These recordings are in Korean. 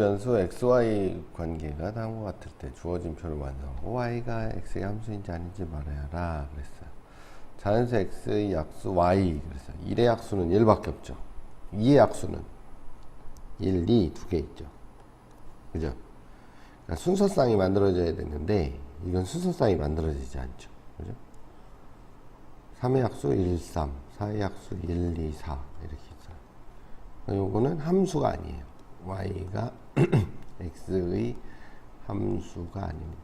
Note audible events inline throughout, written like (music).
변수 xy 관계가 다음과 같을 때 주어진 표를 완성하고 y가 x의 함수인지 아닌지 말해야라 그랬어요. 자연수 x의 약수 y 그랬어요. 1의 약수는 1밖에 없죠. 2의 약수는 1, 2 두 개 있죠. 그죠? 그러니까 순서쌍이 만들어져야 되는데 이건 순서쌍이 만들어지지 않죠. 그죠? 3의 약수 1, 3, 4의 약수 1, 2, 4 이렇게 있어요. 요거는 함수가 아니에요. Y가 (clears throat) x의 함수가 아닙니다.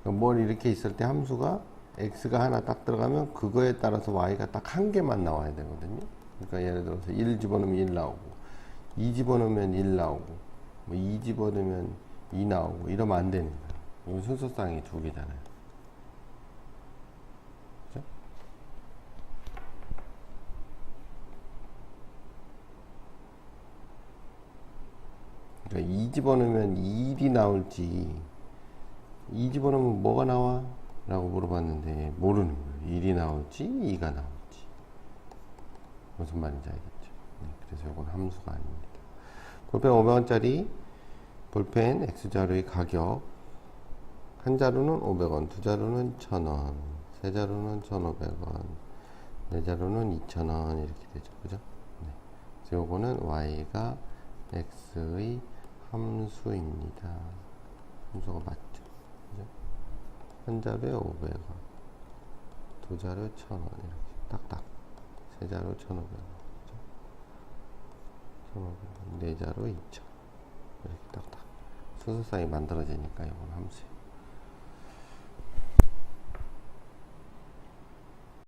그러니까 뭘 이렇게 있을 때 함수가 x가 하나 딱 들어가면 그거에 따라서 y가 딱 한 개만 나와야 되거든요. 그러니까 예를 들어서 1 집어넣으면 1 나오고 2 집어넣으면 1 나오고 뭐 2 집어넣으면 2 나오고 이러면 안 되는 거예요. 순서쌍이 두 개잖아요. 그러니까 2 집어넣으면 1이 나올지 2 집어넣으면 뭐가 나와? 라고 물어봤는데 모르는 거예요. 1이 나올지 2가 나올지 무슨 말인지 알겠죠? 네, 그래서 이건 함수가 아닙니다. 볼펜 500원짜리 볼펜 X자루의 가격 한 자루는 500원, 두 자루는 1000원, 세 자루는 1,500원, 네 자루는 2,000원 이렇게 되죠. 그죠? 네. 요거는 y가 x의 함수입니다. 함수가 맞죠. 그죠? 한 자루에 500원, 두 자루에 1,000원 이렇게 딱딱. 세 자루 1,500원. 그죠? 1,500원, 네 자루 2,000원. 이렇게 딱딱. 순서쌍이 만들어지니까 이건 함수예요.